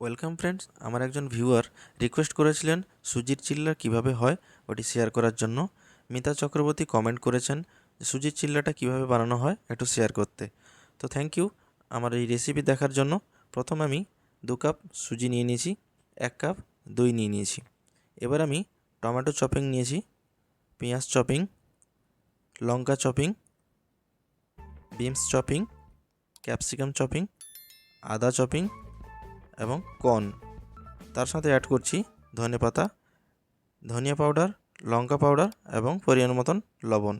Welcome friends আমার একজন viewer request করেছিলেন সুজির চিল্লা কীভাবে হয়, ওটি শেয়ার করার জন্য। মিতা চক্রবর্তী কমেন্ট করেছেন সুজির চিল্লাটা কীভাবে বানানো হয়, একটু শেয়ার করতে। তো থ্যাংক ইউ আমার এই রেসিপি দেখার জন্য প্রথম আমি দু কাপ সুজি নিয়ে নিয়েছি, এক কাপ দই নিয়ে নিয়েছি। এবার আমি টমেটো চপিং নিয়েছি, পেঁয়াজ চপিং লঙ্কা chopping beans chopping capsicum chopping আদা চপিং এবং কর্ন তার সাথে অ্যাড করছি ধনে পাতা, ধনিয়া পাউডার লঙ্কা পাউডার এবং পরিমাণ মতন লবণ।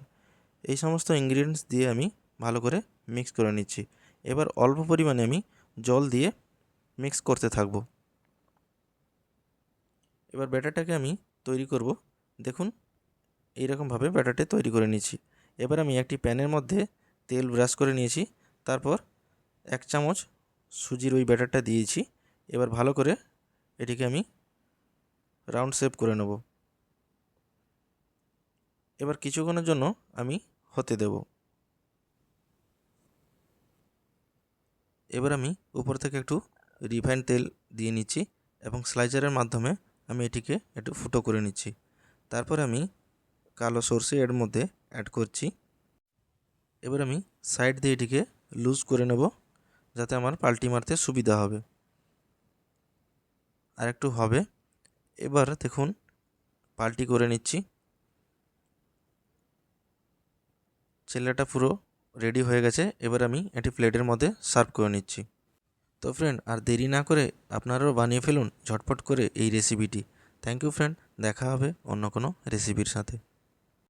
এই সমস্ত ইনগ্রিডিয়েন্টস দিয়ে আমি ভালো করে মিক্স করে নিচ্ছি। এবার অল্প পরিমাণে আমি জল দিয়ে মিক্স করতে থাকব। এবার ব্যাটারটাকে আমি তৈরি করব। দেখুন, এইরকমভাবে ব্যাটারটি তৈরি করে নিয়েছি এবার আমি একটি প্যানের মধ্যে তেল ব্রাশ করে নিয়েছি। তারপর এক চামচ সুজির ওই ব্যাটারটা দিয়েছি। এবার ভালো করে এটিকে আমি রাউন্ড শেপ করে নেব। এবার কিছুক্ষণের জন্য আমি হতে দেব। এবার আমি উপর থেকে একটু রিফাইন তেল দিয়ে নিচ্ছি এবং স্লাইজারের মাধ্যমে আমি এটিকে একটু ফুটো করে নিচ্ছি। তারপর আমি কালো সর্ষে এর মধ্যে অ্যাড করছি। এবার আমি সাইড দিয়ে এটিকে লুজ করে নেব, যাতে আমার পাল্টি মারতে সুবিধা হবে। আর একটু হবে। এবার দেখুন, পাল্টি করে নিচ্ছি। ছেলেটা পুরো রেডি হয়ে গেছে। এবার আমি এটি প্লেটের মধ্যে সার্ভ করে নিচ্ছি। তো ফ্রেন্ড আর দেরি না করে আপনারাও বানিয়ে ফেলুন ঝটপট করে এই রেসিপিটি থ্যাংক ইউ ফ্রেন্ড দেখা হবে অন্য কোনো রেসিপির সাথে।